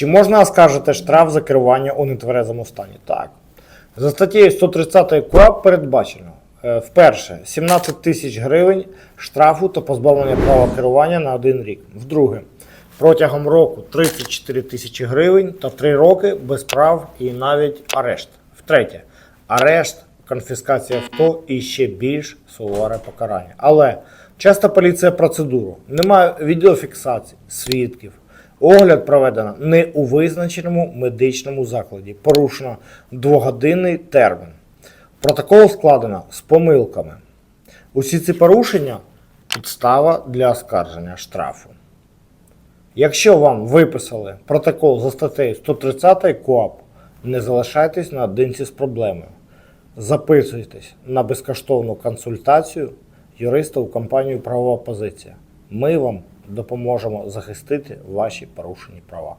Чи можна оскаржити штраф за керування у нетверезому стані? Так. За статтею 130 КУАП передбачено е, вперше 17 тисяч гривень штрафу та позбавлення права керування на один рік. Вдруге, протягом року 34 тисячі гривень та 3 роки без прав і навіть арешт. Втретє, арешт, конфіскація авто і ще більш суворе покарання. Але часто поліція процедуру, немає відеофіксації, свідків. Огляд проведено не у визначеному медичному закладі. Порушено двогодинний термін. Протокол складено з помилками. Усі ці порушення підстава для оскарження штрафу. Якщо вам виписали протокол за статтею 130 КОАП, не залишайтесь наодинці з проблемою. Записуйтесь на безкоштовну консультацію юриста у компанію Правова позиція. Ми вам допоможемо захистити ваші порушені права.